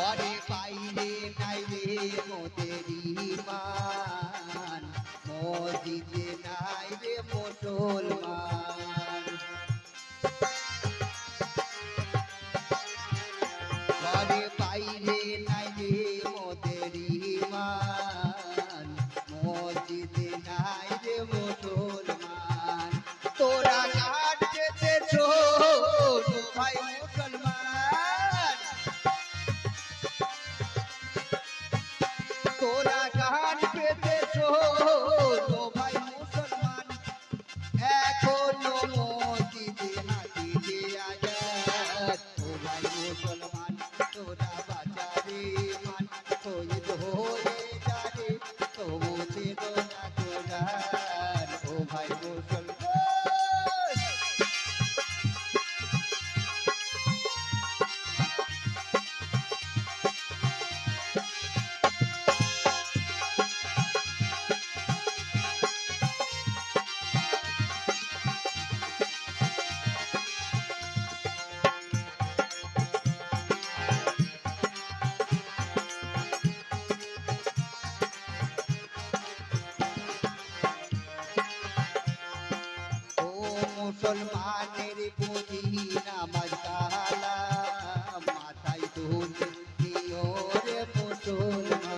ঘরে পাইলে নাই রে মোদের ইমান। মসজিদে নাই মুসলমানের পুঁজি নামাজ কালা মাথায় তুল মুসলমান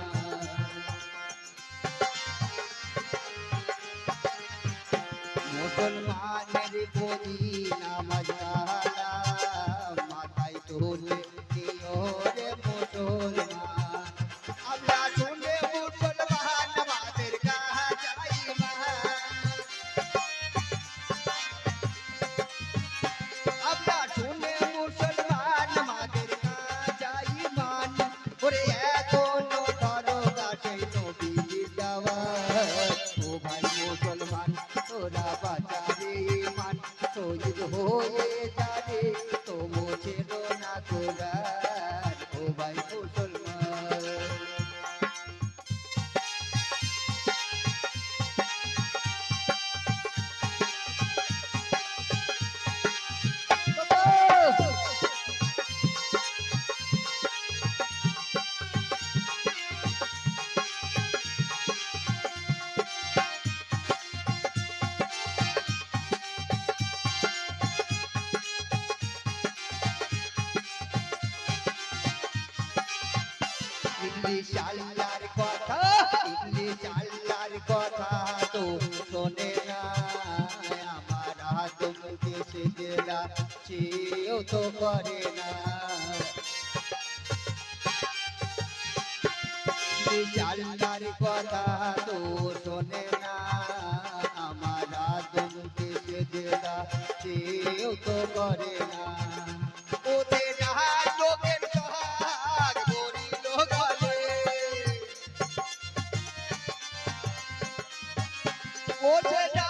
মুসলমানের পুঁজি নামাজ কালা মাথায় তুল ইংলিশ আল্লাহর কথা, ইংলিশ আল্লাহর কথা তো শোনে না। আমার আদম দেশে জেলা সেও তো করে না। ইংলিশ আল্লাহর কথা তো শোনে না। আমার আদম দেশে জেলা সেও তো করে ওঠে না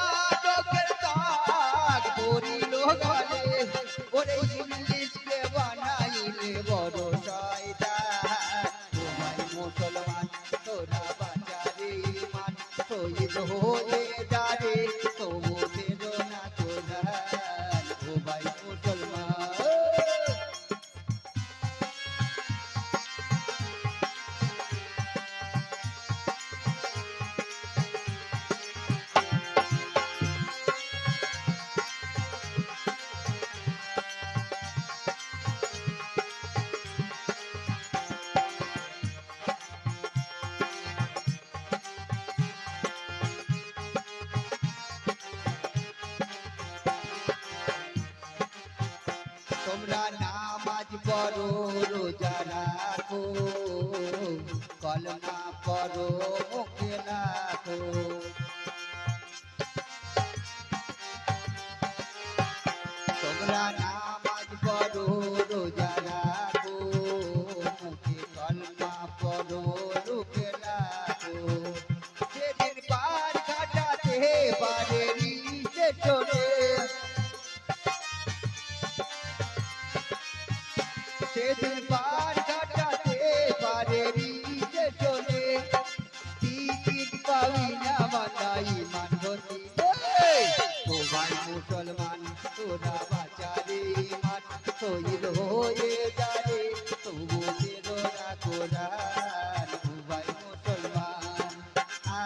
তোমরা নামাজ পড়ো, রোজা রাখো, কলমা পড়ো, মুখে রাখো তোমরা নামাজ পড়ো, রোজা রাখো, মুখে কলমা পড়ো মুখে রাখো সোনা বাচারে মান শহীদ হয়ে যাবে তবু চেনো না কোরআন দুবাই মুসলমান আ